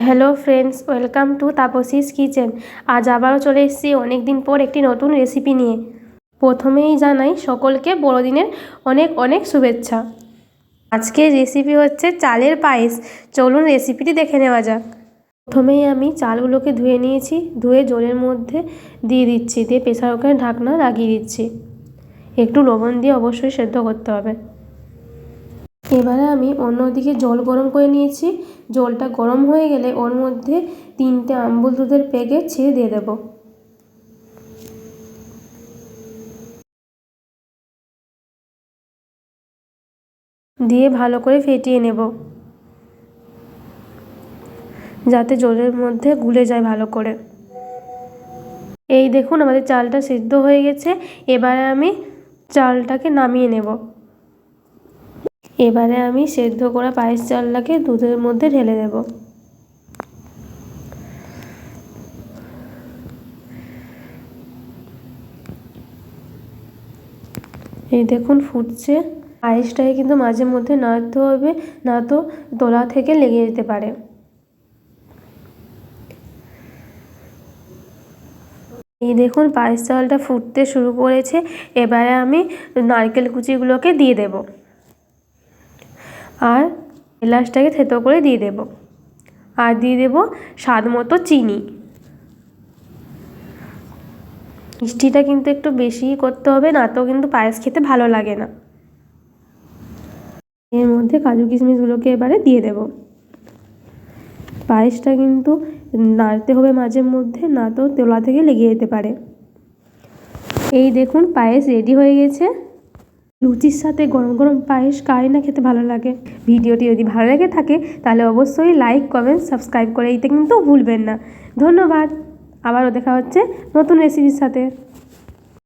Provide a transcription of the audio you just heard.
Hello friends welcome to Tapasi's kitchen আজ আবারও চলে এসেছি অনেক দিন পর একটি নতুন রেসিপি নিয়ে। প্রথমেই জানাই সকলকে বড়দিনের অনেক অনেক শুভেচ্ছা। আজকের রেসিপি হচ্ছে চালের পায়েস। চলুন রেসিপিটি দেখে নেওয়া যাক। প্রথমেই আমি চালগুলোকে ধুয়ে নিয়েছি। ধুয়ে জলের মধ্যে দিয়ে দিচ্ছি। দিয়ে প্রেসার কুকারে ঢাকনা লাগিয়ে দিচ্ছি। একটু লবণ দিয়ে অবশ্যই সেদ্ধ করতে হবে। এবারে আমি অন্যদিকে জল গরম করে নিয়েছি। জলটা গরম হয়ে গেলে ওর মধ্যে তিনটে আম্বুল দুধের প্যাকেট ছেড়ে দিয়ে দেবো। দিয়ে ভালো করে ফেটিয়ে নেব। যাতে জলের মধ্যে গুলে যায় ভালো করে। এই দেখুন আমাদের চালটা সিদ্ধ হয়ে গেছে। এবারে আমি চালটাকে নামিয়ে নেব। এবারে আমি সেদ্ধ করা পায়েস চালটাকে দুধের মধ্যে ঢেলে দেব। এই দেখুন ফুটছে। পায়েসটাকে কিন্তু মাঝে মধ্যে নাড়তে হবে, না তো দোলা থেকে লেগে যেতে পারে। এই দেখুন পায়েস চালটা ফুটতে শুরু করেছে। এবারে আমি নারকেল কুচিগুলোকে দিয়ে দেব। আর এলাচটাকে থেতো করে দিয়ে দেব। আর দিয়ে দেব স্বাদ মতো চিনি। মিষ্টিটা কিন্তু একটু বেশিই করতে হবে, না তো কিন্তু পায়েস খেতে ভালো লাগে না। এর মধ্যে কাজু কিশমিশগুলোকে এবারে দিয়ে দেব। পায়েসটা কিন্তু নাড়তে হবে মাঝে মধ্যে, না তো তোলা থেকে লেগে যেতে পারে। এই দেখুন, পায়েস রেডি হয়ে গেছে। লুচির সাথে গরম গরম পায়েস কারে না খেতে ভালো লাগে। ভিডিওটি যদি ভালো লেগে থাকে, তাহলে অবশ্যই লাইক কমেন্ট সাবস্ক্রাইব করে এইটা কিন্তু ভুলবেন না। ধন্যবাদ। আবারও দেখা হচ্ছে নতুন রেসিপির সাথে।